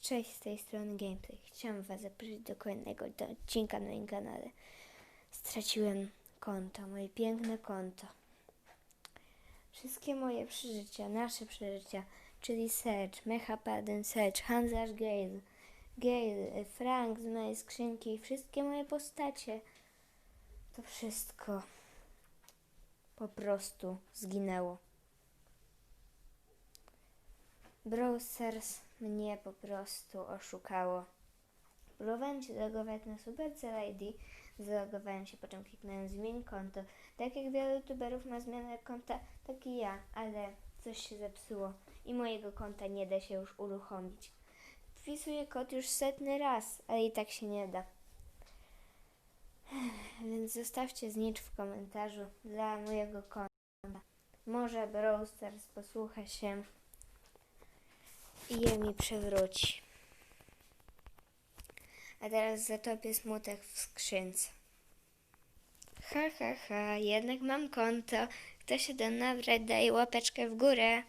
Cześć, z tej strony Gameplay. Chciałam Was zaprosić do kolejnego do odcinka na moim kanale. Straciłem konto, moje piękne konto. Wszystkie moje przeżycia, nasze przeżycia, czyli Serge, Mecha Paden, Serge, Hansasz Gale, Gale, Frank z mojej skrzynki, wszystkie moje postacie. To wszystko po prostu zginęło. Browsers mnie po prostu oszukało. Próbowałem się zalogować na Supercell ID, zalogowałem się, po czym kliknąłem zmień konto. Tak jak wielu youtuberów ma zmianę konta, tak i ja, ale coś się zepsuło i mojego konta nie da się już uruchomić. Wpisuję kod już setny raz, ale i tak się nie da. Więc zostawcie znicz w komentarzu dla mojego konta. Może Browsters posłucha się i je mi przewróci. A teraz zatopię smutek w skrzynce. Ha, ha, ha, jednak mam konto. Kto się da nabrać, daje łapeczkę w górę.